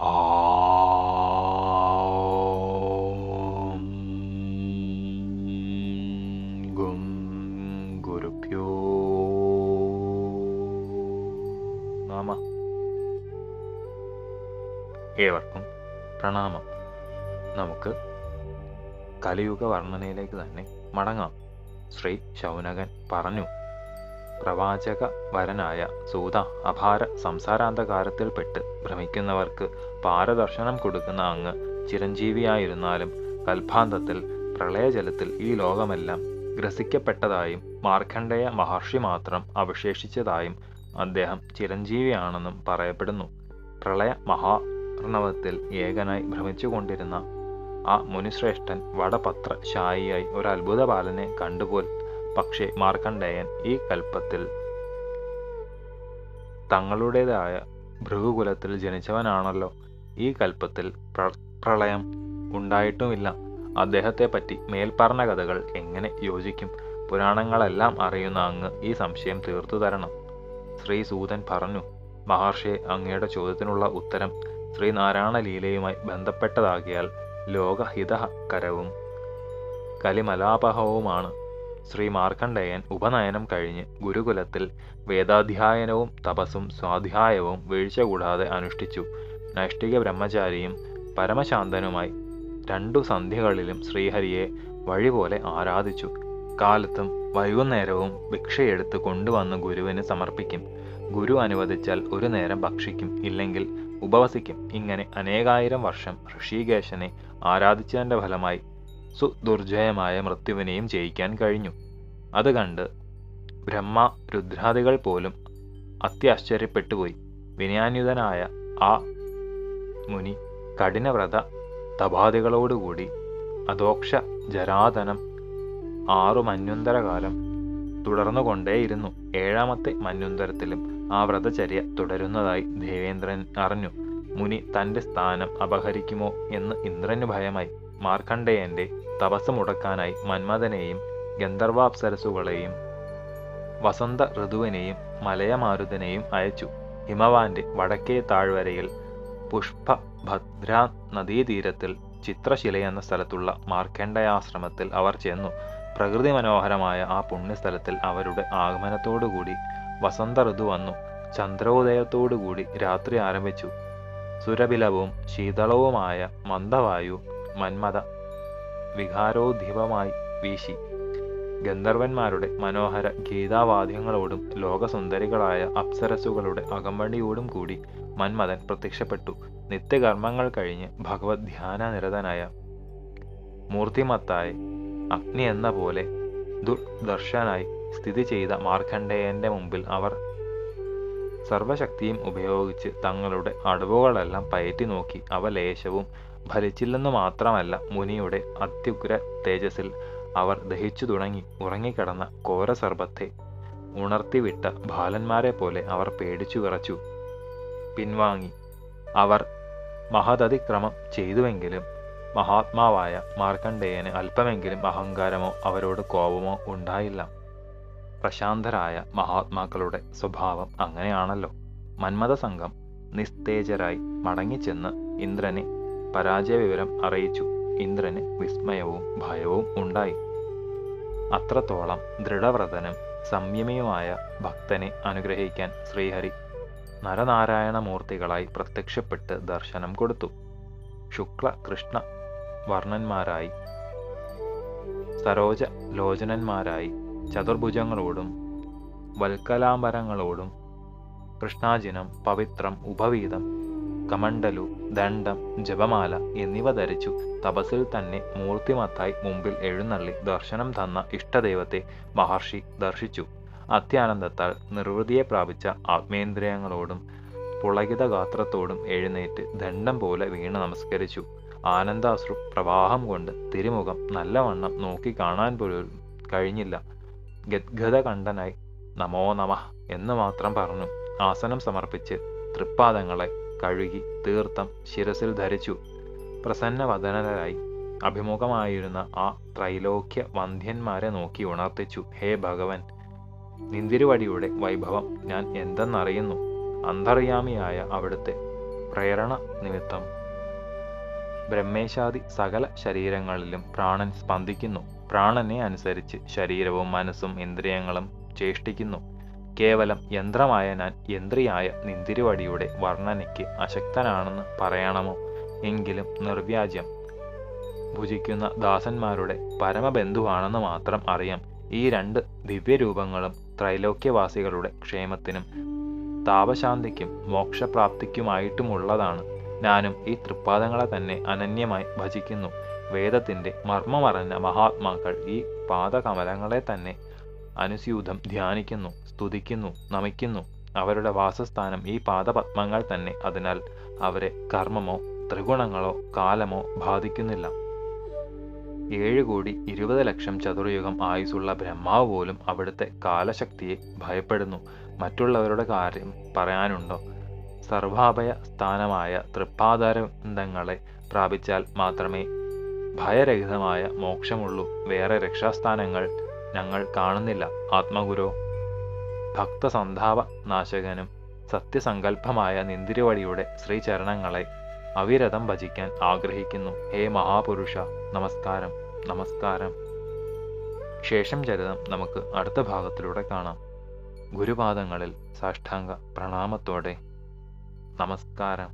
ഗും ഗുരുഭ്യോ നമ. ഏവർക്കും പ്രണാമം. നമുക്ക് കലിയുഗ വർണനയിലേക്ക് തന്നെ മടങ്ങാം. ശ്രീ ശൗനകൻ പറഞ്ഞു. പ്രവാചക വരനായ സൂത അപാര സംസാരാന്തകാരത്തിൽപ്പെട്ട് ഭ്രമിക്കുന്നവർക്ക് പാരദർശനം കൊടുക്കുന്ന അങ്ങ് ചിരഞ്ജീവിയായിരുന്നാലും കൽഭാന്തത്തിൽ പ്രളയജലത്തിൽ ഈ ലോകമെല്ലാം ഗ്രസിക്കപ്പെട്ടതായും മാർക്കണ്ഡേയ മഹർഷി മാത്രം അവശേഷിച്ചതായും അദ്ദേഹം ചിരഞ്ജീവിയാണെന്നും പറയപ്പെടുന്നു. പ്രളയ മഹാർണവത്തിൽ ഏകനായി ഭ്രമിച്ചുകൊണ്ടിരുന്ന ആ മുനിശ്രേഷ്ഠൻ വടപത്ര ശായിയായി ഒരു അത്ഭുത ബാലനെ കണ്ടുപോൽ പക്ഷേ മാർക്കണ്ഡേയൻ ഈ കൽപ്പത്തിൽ തങ്ങളുടേതായ ഭൃഗുകുലത്തിൽ ജനിച്ചവനാണല്ലോ. ഈ കൽപ്പത്തിൽ പ്ര പ്രളയം ഉണ്ടായിട്ടുമില്ല. അദ്ദേഹത്തെ പറ്റി മേൽപ്പറഞ്ഞ കഥകൾ എങ്ങനെ യോജിക്കും? പുരാണങ്ങളെല്ലാം അറിയുന്ന അങ്ങ് ഈ സംശയം തീർത്തു തരണം. ശ്രീ സൂതൻ പറഞ്ഞു മഹർഷി അങ്ങയുടെ ചോദ്യത്തിനുള്ള ഉത്തരം ശ്രീനാരായണ ലീലയുമായി ബന്ധപ്പെട്ടതാകിയാൽ ലോകഹിതകരവും കലിമലാപഹവുമാണ്. ശ്രീ മാർക്കണ്ഡേയൻ ഉപനയനം കഴിഞ്ഞ് ഗുരുകുലത്തിൽ വേദാധ്യായനവും തപസ്സും സ്വാധ്യായവും വീഴ്ച കൂടാതെ അനുഷ്ഠിച്ചു. നൈഷ്ഠിക ബ്രഹ്മചാരിയും പരമശാന്തനുമായി രണ്ടു സന്ധ്യകളിലും ശ്രീഹരിയെ വഴിപോലെ ആരാധിച്ചു. കാലത്തും വൈകുന്നേരവും ഭിക്ഷയെടുത്ത് കൊണ്ടുവന്ന് ഗുരുവിന് സമർപ്പിക്കും. ഗുരു അനുവദിച്ചാൽ ഒരു നേരം ഭക്ഷിക്കും ഇല്ലെങ്കിൽ ഉപവസിക്കും. ഇങ്ങനെ അനേകായിരം വർഷം ഋഷികേശനെ ആരാധിച്ചതിന്റെ ഫലമായി സുദുർജയമായ മൃത്യുവിനെയും ജയിക്കാൻ കഴിഞ്ഞു. അത് കണ്ട് ബ്രഹ്മ രുദ്രാദികൾ പോലും അത്യാശ്ചര്യപ്പെട്ടുപോയി. വിനയാന്യുതനായ ആ മുനി കഠിനവ്രത തപാദികളോടുകൂടി അധോക്ഷ ജരാതനം ആറു മന്യുന്തരകാലം തുടർന്നുകൊണ്ടേയിരുന്നു. ഏഴാമത്തെ മന്യുന്തരത്തിലും ആ വ്രതചര്യ തുടരുന്നതായി ദേവേന്ദ്രൻ അറിഞ്ഞു. മുനി തന്റെ സ്ഥാനം അപഹരിക്കുമോ എന്ന് ഇന്ദ്രന് ഭയമായി. മാർക്കണ്ഡേയന്റെ തപസ് മുടക്കാനായി മന്മഥനെയും ഗന്ധർവാപ്സരസുകളെയും വസന്ത ഋതുവിനെയും മലയമാരുതനെയും അയച്ചു. ഹിമവാന്റെ വടക്കേ താഴ്വരയിൽ പുഷ്പഭദ്ര നദീതീരത്തിൽ ചിത്രശില എന്ന സ്ഥലത്തുള്ള മാർക്കണ്ഡയാശ്രമത്തിൽ അവർ ചെന്നു. പ്രകൃതി മനോഹരമായ ആ പുണ്യസ്ഥലത്തിൽ അവരുടെ ആഗമനത്തോടുകൂടി വസന്ത ഋതു വന്നു. ചന്ദ്രോദയത്തോടുകൂടി രാത്രി ആരംഭിച്ചു. സുരബിലവും ശീതളവുമായ മന്ദവായു മന്മത വികാരോദ്ധിപമായി വീശി. ഗന്ധർവന്മാരുടെ മനോഹര ഗീതാവാദ്യങ്ങളോടും ലോകസുന്ദരികളായ അപ്സരസുകളുടെ അകമ്പടിയോടും കൂടി മന്മഥൻ പ്രത്യക്ഷപ്പെട്ടു. നിത്യകർമ്മങ്ങൾ കഴിഞ്ഞ് ഭഗവത് ധ്യാന നിരതനായ മൂർത്തിമത്തായി അഗ്നി എന്ന പോലെ ദുർദർശനായി സ്ഥിതി ചെയ്ത മാർക്കണ്ഡേയന്റെ മുമ്പിൽ അവർ സർവശക്തിയും ഉപയോഗിച്ച് തങ്ങളുടെ അടവുകളെല്ലാം പയറ്റി നോക്കി അവ ലേശവും ഫലിച്ചില്ലെന്നു മാത്രമല്ല മുനിയുടെ അത്യുഗ്ര തേജസ്സിൽ അവർ ദഹിച്ചു തുടങ്ങി ഉറങ്ങിക്കിടന്ന കോരസർപ്പത്തെ ഉണർത്തിവിട്ട ബാലന്മാരെ പോലെ അവർ പേടിച്ചു വിറച്ചു. പിൻവാങ്ങി അവർ മഹതതിക്രമം ചെയ്തുവെങ്കിലും മഹാത്മാവായ മാർക്കണ്ഡേയന് അല്പമെങ്കിലും അഹങ്കാരമോ അവരോട് കോപമോ ഉണ്ടായില്ല. പ്രശാന്തരായ മഹാത്മാക്കളുടെ സ്വഭാവം അങ്ങനെയാണല്ലോ. മന്മഥ സംഘം നിസ്തേജരായി മടങ്ങിച്ചെന്ന് ഇന്ദ്രനെ പരാജയ വിവരം അറിയിച്ചു. ഇന്ദ്രന് വിസ്മയവും ഭയവും ഉണ്ടായി. അത്രത്തോളം ദൃഢവ്രതനും സംയമിയുമായ ഭക്തനെ അനുഗ്രഹിക്കാൻ ശ്രീഹരി നരനാരായണ മൂർത്തികളായി പ്രത്യക്ഷപ്പെട്ട് ദർശനം കൊടുത്തു. ശുക്ല കൃഷ്ണ വർണന്മാരായി സരോജ ലോചനന്മാരായി ചതുർഭുജങ്ങളോടും വൽക്കലാംബരങ്ങളോടും കൃഷ്ണാജിനം പവിത്രം ഉപവീതം കമണ്ടലു ദണ്ഡം ജപമാല എന്നിവ ധരിച്ചു. തപസ്സിൽ തന്നെ മൂർത്തിമത്തായി മുമ്പിൽ എഴുന്നള്ളി ദർശനം തന്ന ഇഷ്ടദൈവത്തെ മഹർഷി ദർശിച്ചു. അത്യാനന്ദത്താൽ നിർവൃതിയെ പ്രാപിച്ച ആത്മേന്ദ്രിയങ്ങളോടും പുളകിത ഗാത്രത്തോടും എഴുന്നേറ്റ് ദണ്ഡം പോലെ വീണ് നമസ്കരിച്ചു. ആനന്ദാശ്രു പ്രവാഹം കൊണ്ട് തിരുമുഖം നല്ലവണ്ണം നോക്കി കാണാൻ പോലും കഴിഞ്ഞില്ല. ഗദ്ഗതകണ്ഠനായി നമോ നമ എന്ന് മാത്രം പറഞ്ഞു. ആസനം സമർപ്പിച്ച് തൃപ്പാദങ്ങളെ കഴുകി തീർത്ഥം ശിരസിൽ ധരിച്ചു. പ്രസന്നവദനരായി അഭിമുഖമായിരുന്ന ആ ത്രൈലോക്യ വന്ധ്യന്മാരെ നോക്കി ഉണർത്തിച്ചു ഹേ ഭഗവൻ നിന്തിരുവടിയുടെ വൈഭവം ഞാൻ എന്തെന്നറിയുന്നു? അന്തർയാമിയായ അവിടുത്തെ പ്രേരണ നിമിത്തം ബ്രഹ്മേശാദി സകല ശരീരങ്ങളിലും പ്രാണൻ സ്പന്ദിക്കുന്നു. പ്രാണനെ അനുസരിച്ച് ശരീരവും മനസ്സും ഇന്ദ്രിയങ്ങളും ചേഷ്ടിക്കുന്നു. കേവലം യന്ത്രമായ ഞാൻ യന്ത്രിയായ നിന്തിരിവടിയുടെ വർണനയ്ക്ക് അശക്തനാണെന്ന് പറയണമോ? എങ്കിലും നിർവ്യാജ്യം. ഭുജിക്കുന്ന ദാസന്മാരുടെ പരമബന്ധുവാണെന്ന് മാത്രം അറിയാം. ഈ രണ്ട് ദിവ്യരൂപങ്ങളും ത്രൈലോക്യവാസികളുടെ ക്ഷേമത്തിനും താപശാന്തിക്കും മോക്ഷപ്രാപ്തിക്കുമായിട്ടുമുള്ളതാണ്. ഞാനും ഈ തൃപ്പാദങ്ങളെ തന്നെ അനന്യമായി ഭജിക്കുന്നു. വേദത്തിന്റെ മർമ്മമറഞ്ഞ മഹാത്മാക്കൾ ഈ പാദകമലങ്ങളെ തന്നെ അനുസ്യൂതം ധ്യാനിക്കുന്നു സ്തുതിക്കുന്നു നമിക്കുന്നു. അവരുടെ വാസസ്ഥാനം ഈ പാദപത്മങ്ങൾ തന്നെ. അതിനാൽ അവരെ കർമ്മമോ ത്രിഗുണങ്ങളോ കാലമോ ബാധിക്കുന്നില്ല. ഏഴ് കോടി ഇരുപത് ലക്ഷം ചതുർയുഗം ആയുസുള്ള ബ്രഹ്മാവ് പോലും അവിടുത്തെ കാലശക്തിയെ ഭയപ്പെടുന്നു. മറ്റുള്ളവരുടെ കാര്യം പറയാനുണ്ടോ? സർവാഭയ സ്ഥാനമായ തൃപ്പാദാരബന്ധങ്ങളെ പ്രാപിച്ചാൽ മാത്രമേ ഭയരഹിതമായ മോക്ഷമുള്ളൂ. വേറെ രക്ഷാസ്ഥാനങ്ങൾ ഞങ്ങൾ കാണുന്നില്ല. ആത്മഗുരു ഭക്തസന്താപ നാശകനും സത്യസങ്കല്പമായ നിന്തിരിവടിയുടെ ശ്രീചരണങ്ങളെ അവിരതം ഭജിക്കാൻ ആഗ്രഹിക്കുന്നു. ഹേ മഹാപുരുഷ നമസ്കാരം നമസ്കാരം. ശേഷം ചരിതം നമുക്ക് അടുത്ത ഭാഗത്തിലൂടെ കാണാം. ഗുരുപാദങ്ങളിൽ സാഷ്ടാംഗ പ്രണാമത്തോടെ നമസ്കാരം